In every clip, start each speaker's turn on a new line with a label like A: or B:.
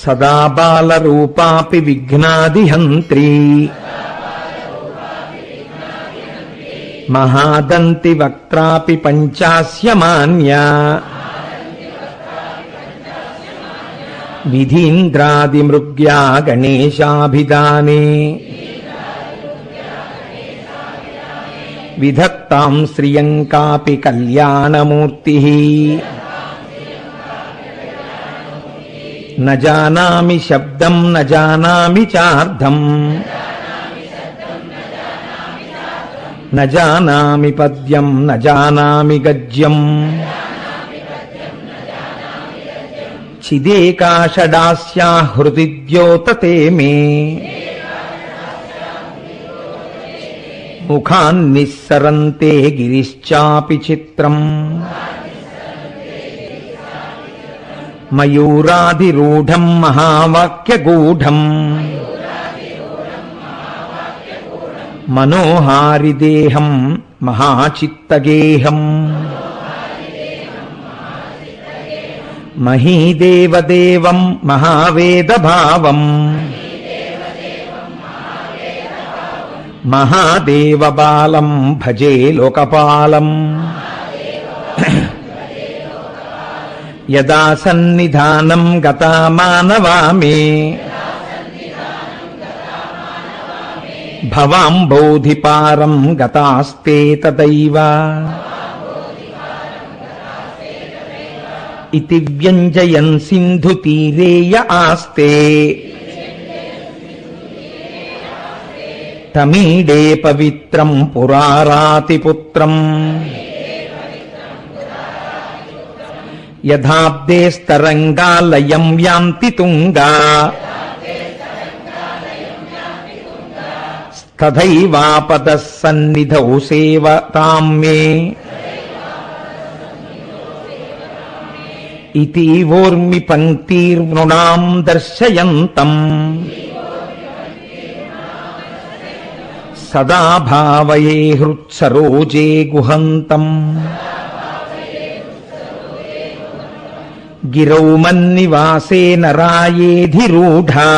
A: సదా బాలరూపాపి విఘ్నాదిహంత్రీ. మహాదంతి వక్త్రాపి పంచాస్యమాన్యా. విధీంద్రాదిమృగ్యా గణేశాభిధానే విధత్తాం శ్రియంకాపి కళ్యాణమూర్తి. నజానామి శబ్దం నజానామి చార్థం నజానామి పద్యం నజానామి జానామి గద్యం. చిదేకాషడాస్యా హృది ద్యోతతే మే ముఖాన్నిస్సరంతే గిరిశ్చాపి చిత్రం. మయూరాధిరూఢం మహావాక్యగూఢం. మనోహారిదేహం మహాచిత్తగేహం. మహీదేవదేవం మహావేదభావం. మహాదేవబాలం భజే లోకపాలం. యదా సన్నిధానం గతా మానవా మే భవాంబోధిపారం గతాస్తే తదైవ. ఇతి వ్యంజయన్ సింధు తీరేయ ఆస్తే. తమీడే పవిత్రం పురారాతిపుత్రం. యథాబ్దేస్తరంగాలయం యాంతి తుంగా. తథైవాపద సన్నిధౌ సేవతాం మే ఇతీవోర్మి పంక్తిర్నృణాం దర్శయంతం. సదా భావయే హృత్సరోజే గుహంతం. గిరౌ మన్నివాసే నరాయేధిరూఢా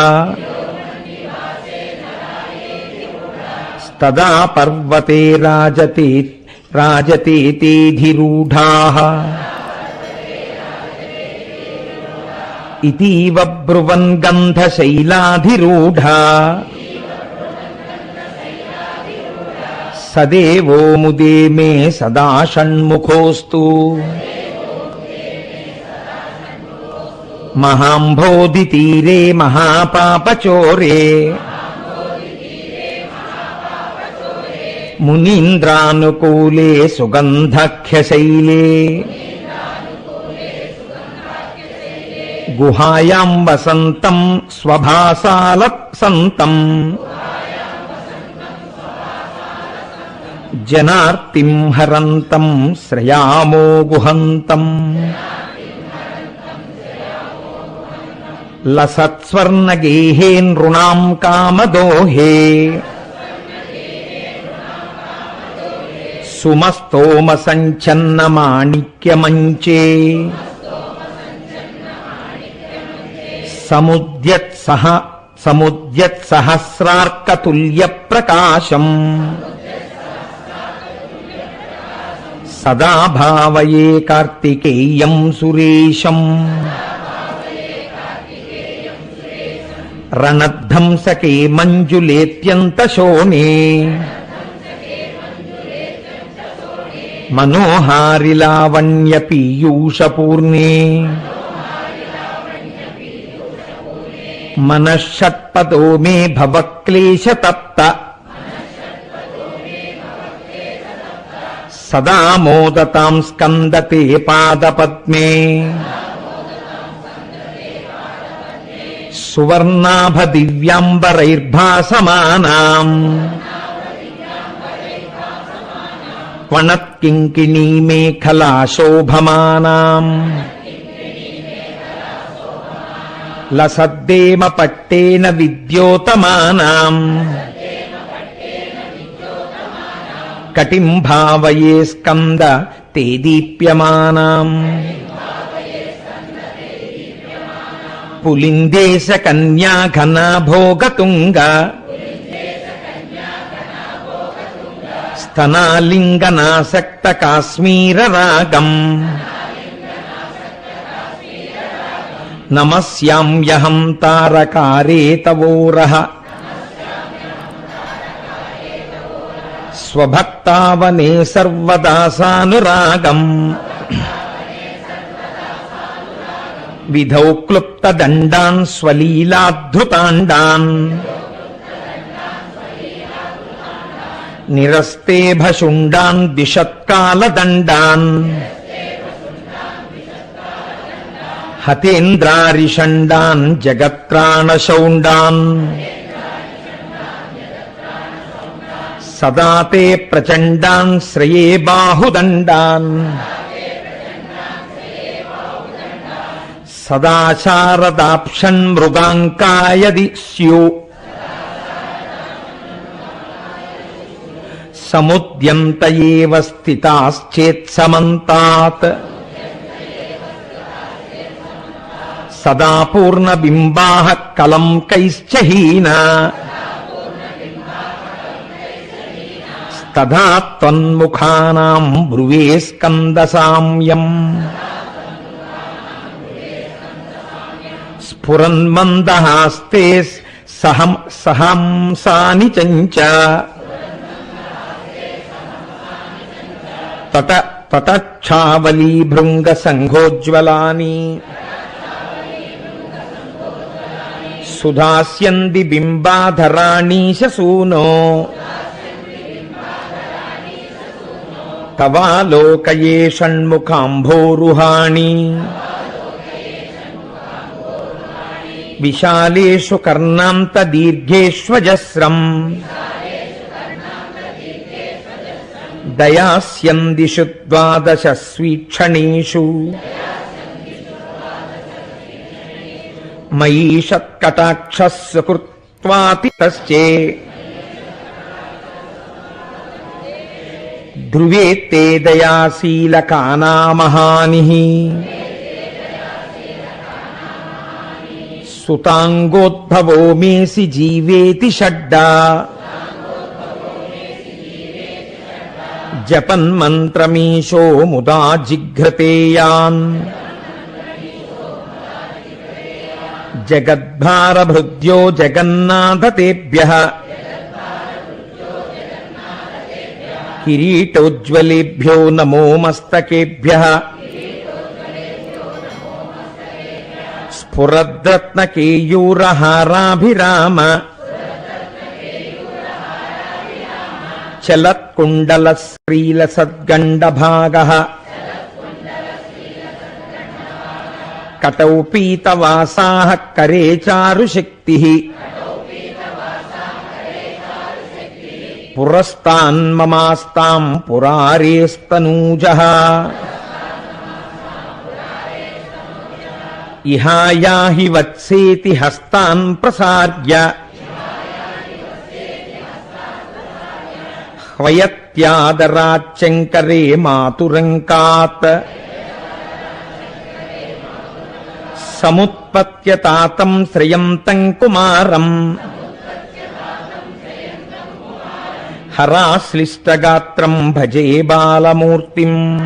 A: తదా పర్వతే రాజతే రాజతేతేధిరూఢాః ఇతీవ బ్రువన్ గంధశైలాధిరూఢా సదేవో ముదే మే సదా షణ్ముఖోస్తు మహాంభోధితీరే మహాపాపచోరే. మునీంద్రానుకూలే సుగంధఖ్యశైలే. గుహాయాం వసంతం స్వభాసాల సంతం. జనార్తిం హరంతం శ్రయామో గుహంతం. లసత్స్వర్ణగేహే నృణాం కామదోహే. సుమస్తోమ సంచన్న మాణిక్యమంచే సముద్యత్సహ సముద్యత్సహస్రార్కతుల్య ప్రకాశం సదా భావయే కార్తికేయం సురేశం. రణధ్వంసకే మంజులేత్యంత శోణే మనోహారి లావణ్య పీయూషపూర్ణే మనషట్పదో మే భవక్లేశతప్త. సదా మోదతాం స్కందతే పాదపద్మే. సువర్ణాభ దివ్యాంబరైర్భాసమానాం వణత్కింకిణీ మేఖలా శోభమానాం లసద్దేమ పట్టేన విద్యోతమానాం కటిం భావయే స్కంద తే పులిందేశ కన్యా ఘనాభోగతుంగ స్తనాలింగనాసక్త కాశ్మీర రాగం నమస్యామ్యహం తారకారే తవోరః స్వభక్తావనే సర్వదాసానురాగం విధౌ క్లుప్తదండాన్ స్వలీలాద్ధృతాండాన్ నిరస్తేభశుండాన్ దిశత్కాలదండాన్ హతేంద్రారిషండాన్ జగత్రాణశౌండాన్ సదా తే ప్రచండాన్ శ్రయే బాహుదండాన్ సదా మృగాంకాయది స్యు. సముద్యంత ఏవ స్థితాశ్చేత్సమంతాత్ సదా పూర్ణబింబాః కలంకైశ్చ హీనా. తథా త్వన్ముఖానాం బ్రువే స్కందసామ్యం. స్ఫురన్మందహాస్తే సహం సహంసాని చంచ తట తటక్షావలీ భృంగ సంఘోజ్వలాని సుధాస్యంది బింబాధరాణీశూనో తవాలోకయే షణ్ముఖాంభోరుహాణి విశాలేషు కర్ణాంత దీర్ఘేష్వజస్రం. దయాస్యందిషు ద్వాదశ స్వీక్షణీషు. మయీషత్కటాక్షస్సుకృత్వాతి తశ్చే ధ్రువే తే దయాశీలకానామహాని. సుతాంగోద్భవో మేసి జీవేతి షడ్డా. జపన్మంత్రమీశో ముదా జిఘ్రతేయాన్. జగద్భారభృద్యో జగన్నాథతేభ్య. కిరీటోజ్వలేభ్యో నమో మస్తకేభ్య. స్ఫురద్రత్నకేయూరహారాభిరామ చలత్కుండల శ్రీల సద్గండభాగ కటౌ పీతవాసా కరే చారుశక్తి పురస్తాన్మమాస్తాం పురారేస్తనూజ. ఇహాయాహి వత్సేతి హస్తాన్ ప్రసార్య. హ్వయత్యాదరాచ్చంకరే మాతురంకాత్. సముత్పత్యతాతం శ్రయంతం కుమారం. హరాశ్లిష్టగాత్రం భజే బాలమూర్తిం.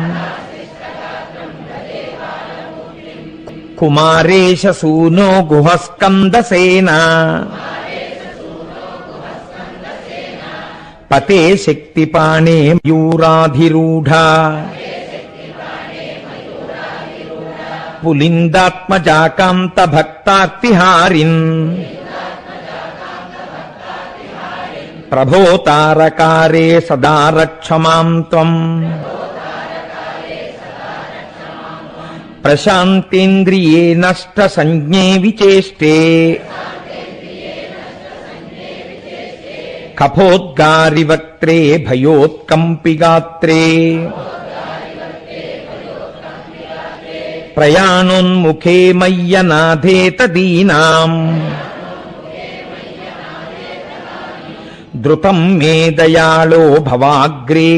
A: కుమారేశ సూనో గుహస్కందసేన పతే శక్తిపాణే మయూరాధిరూఢ పులిందాత్మజాకాంత భక్తార్తిహారిన్ ప్రభో తారకారే సదా రక్షమాం త్వం ప్రశాంతేంద్రియే నష్ట సంజ్ఞే విచేష్టే కఫోద్గారివక్త్రే భయోత్కంపిగాత్రే ప్రయాణోన్ముఖే మయ్యనాథే దీనాం ధృతం మే దయాళో భవాగ్రే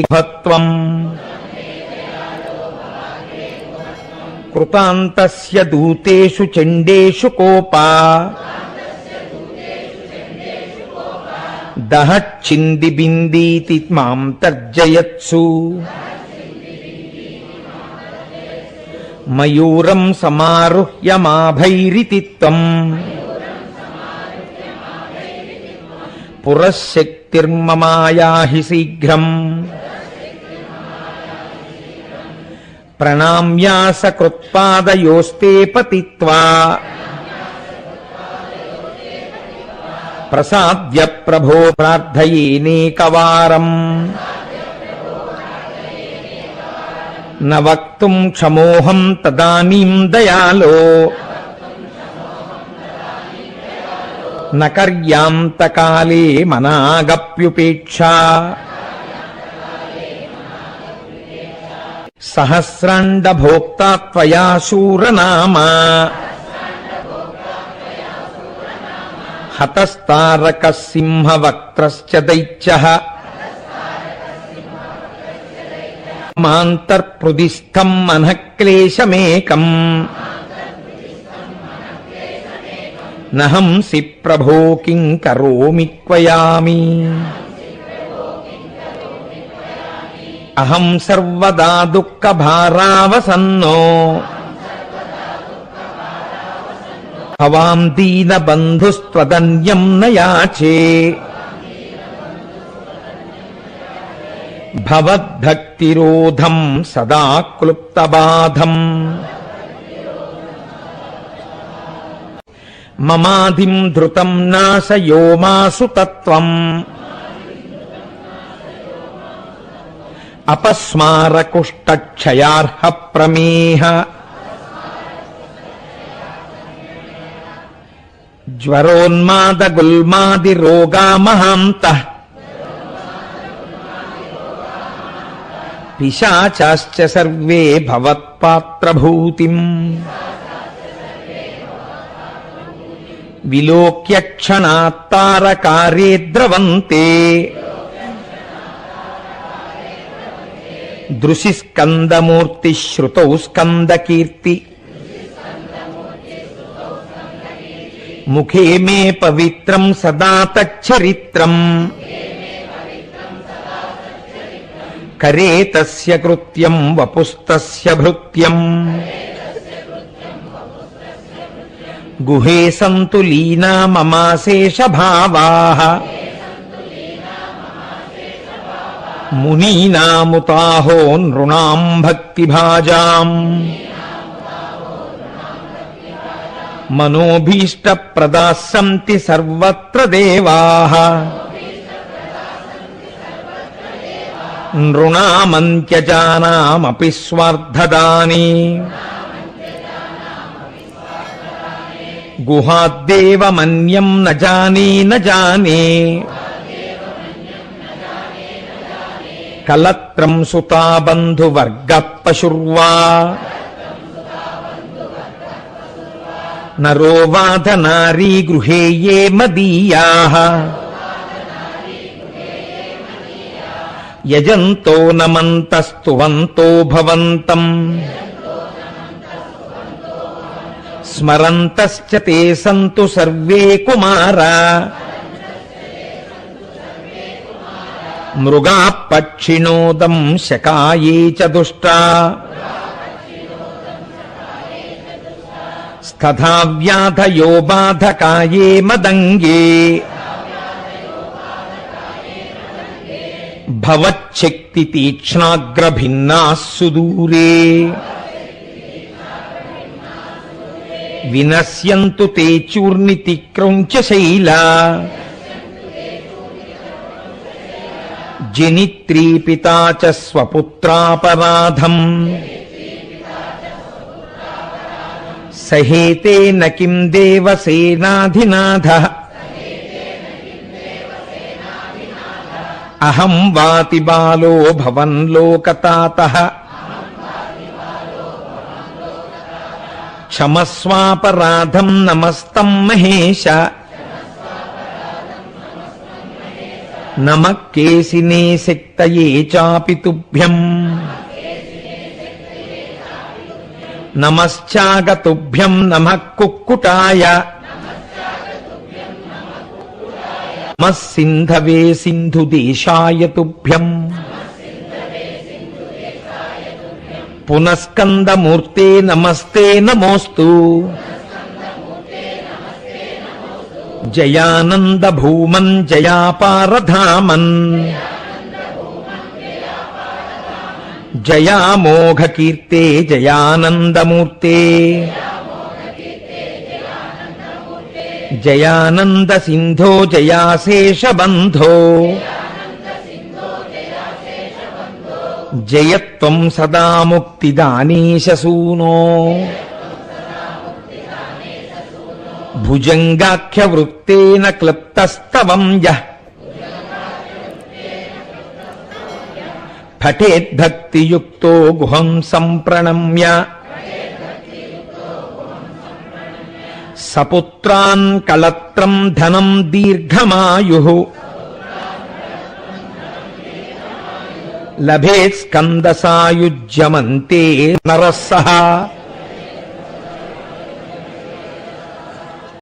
A: కృతాంతస్య దూతేషు చండేషు కోపా. దహచ్చింది బిందీతి మాం తర్జయత్సు. మయూరం సమారుహ్య మాభైరితి త్వం. పురశక్తిర్మమాయాహి శీఘ్రం. ప్రణామ్యాసకృత్పాదయోస్తే పతిత్వా ప్రసాద్య ప్రభో ప్రార్థయేనేకవారం న వక్తుం క్షమోహం తదానీం దయాలో. న కర్యాంతకాలే మనాగప్యుపేక్షా. సహస్రాండభోక్తా త్వయా శూరనామా హతస్తారక సింహవక్త్రశ్చ దైత్య. మాంతర్పృదిస్థం మనఃక్లేశమేకం. నహంసి ప్రభో కిం కరోమి క్వయామి అహం సర్వదా దుఃఖ భారావసన్నో భవాం దీనబంధుస్త్వదన్యం న నయాచే భవద్భక్తిరోధం సదా క్లుప్తబాధం. మమాదిం ధృతం నాశయో మాసు తత్వం అపస్మారకుష్టక్షయార్హ ప్రమేహ జ్వరోన్మాద గుల్మాది రోగా మహాంత పిశాచాశ్చ సర్వే భవత్పాత్రభూతిం. విలోక్య క్షణాత్తారకారే ద్రవంతే దృశి స్కందమూర్తి శ్రుతౌ స్కందకీర్తి. ముఖే మే పవిత్రం సదా తచ్చరిత్రం. కరే తస్య కృత్యం వపుస్తస్య భృత్యం. గుహే సంతు లీనా మమాశేష భావా మునీనాముతాహో నృణాం భక్తిభాజాం. మనోభీష్టప్రదాः సంతి సర్వత్ర దేవాः. నృణామంత్యజానామపి స్వార్థదాని. గుహాద్దేవమన్యం న జానే న జానే. కలత్రం సుతా బంధువర్గ పశుర్వా. నరో వాధ నారీ గృహే ఏ మదీయా. యజంతో నమంతస్తువంతో భవంతం. స్మరంతశ్చ తే సంతు సర్వే కుమారా. మృగా పక్షిణోదం శకాయే చ దుష్టా. స్తథా వ్యాధయో బాధకాయే మదంగే. భవచ్చక్తి తీక్ష్ణాగ్రభిన్నా సుదూరే వినశ్యంతు తే చూర్ణితిక్రౌంచ జనిత్రీ పితా చ స్వపుత్రాపరాధం సహేతే నకిం దేవసేనాధినాథ అహం వాతి బాలో భవన్ లోకతాత క్షమస్వాపరాధం నమస్తం మహేశ నమ కేసినే శక్తయే చాపి తుభ్యం. నమశ్చాగతుభ్యం నమ కుక్కుటాయ. నమః సింధవే సింధుదేశాయ తుభ్యం. పునస్కందమూర్తే నమస్తే నమోస్తు. జయానంద భూమన్ జయాపారధామన్ జయామోఘకీర్తే జయానందమూర్తే జయానంద సింధో జయాశేషబంధో జయత్వం సదా ముక్తిదానీశసూనో భుజంగాఖ్య వృత్తేన క్లుప్తస్తవం యః. పఠేద్భక్తియుక్తో గుహం సంప్రణమ్య. సపుత్రాన్ కళత్రం ధనం దీర్ఘమాయు. లభేత్ స్కందసాయుజ్యమంతే నరస్సహ